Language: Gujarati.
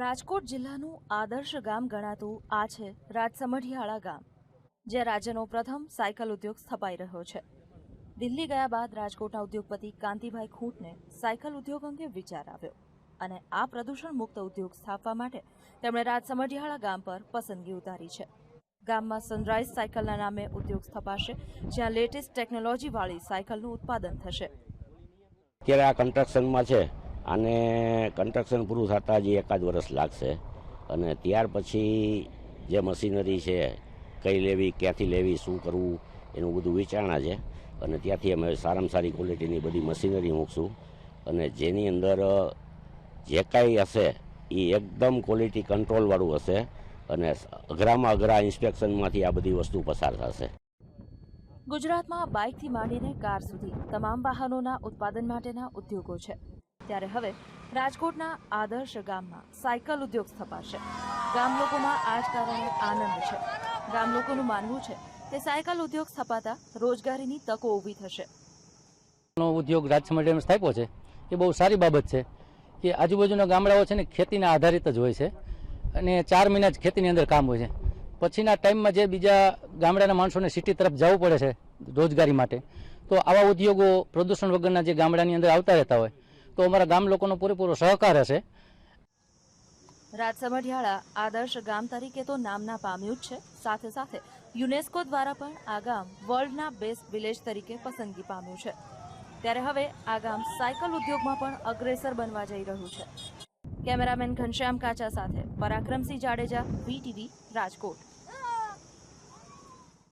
રાજકોટ જિલ્લાનું આદર્શ ગામ ગણાતું આ છે રાજસમઢિયાળા ગામ, જ્યાં રાજ્યનો પ્રથમ સાયકલ ઉદ્યોગ સ્થપાઈ રહ્યો છે. દિલ્હી ગયા બાદ રાજકોટના ઉદ્યોગપતિ કાંતિભાઈ ખૂંટને સાયકલ ઉદ્યોગ અંગે વિચાર આવ્યો અને આ પ્રદૂષણ મુક્ત ઉદ્યોગ સ્થાપવા માટે તેમણે રાજસમઢિયાળા ગામ પર પસંદગી ઉતારી છે. ગામમાં સનરાઈઝ સાયકલના નામે ઉદ્યોગ સ્થપાશે, જ્યાં લેટેસ્ટ ટેકનોલોજીવાળી સાયકલનું ઉત્પાદન થશે. અત્યારે આ કન્સ્ટ્રક્શનમાં છે. આને કન્સ્ટ્રક્શન પૂરું થતાં જ એકાદ વર્ષ લાગશે અને ત્યાર પછી જે મશીનરી છે, કઈ લેવી, ક્યાંથી લેવી, શું કરવું, એનું બધું વિચારણા છે. અને ત્યાંથી અમે સારામાં સારી ક્વોલિટીની બધી મશીનરી મૂકશું. અને જેની અંદર જે કાંઈ હશે, એ એકદમ ક્વોલિટી કંટ્રોલવાળું હશે અને અઘરામાં અઘરા ઇન્સ્પેક્શનમાંથી આ બધી વસ્તુ પસાર થશે. ગુજરાતમાં બાઇકથી માંડીને કાર સુધી તમામ વાહનોના ઉત્પાદન માટેના ઉદ્યોગો છે. ત્યારે હવે રાજકોટના આદર્શ ગામમાં સાયકલ ઉદ્યોગ સ્થપાશે. ગામ લોકોમાં આ જ કારણે આનંદ છે. ગામ લોકોનું માનવું છે કે સાયકલ ઉદ્યોગ સ્થપાતા રોજગારીની તકો ઊભી થશે. ઉદ્યોગ રાજસમઢ સ્થાપ્યો છે. એ બહુ સારી બાબત છે કે આજુબાજુના ગામડાઓ છે ને ખેતીના આધારિત જ હોય છે અને ચાર મહિના જ ખેતીની અંદર કામ હોય છે. પછીના ટાઈમમાં જે બીજા ગામડાના માણસોને સિટી તરફ જવું પડે છે રોજગારી માટે, તો આવા ઉદ્યોગો પ્રદૂષણ વગરના જે ગામડાની અંદર આવતા રહેતા હોય તો અમારા ગામ લોકોનો પૂરેપૂરો સહકાર હશે. રાજસમઢિયાળા આદર્શ ગામ તરીકે તો નામના પામ્યું જ છે. સાથે સાથે યુનેસ્કો દ્વારા પણ આ ગામ વર્લ્ડના બેસ્ટ વિલેજ તરીકે પસંદગી પામ્યું છે. ત્યારે હવે આ ગામ સાયકલ ઉદ્યોગમાં પણ અગ્રેસર બનવા જઈ રહ્યું છે. કેમેરામેન ઘનશ્યામ કાચા સાથે પરાક્રમસિંહ જાડેજા, વીટીવી રાજકોટ.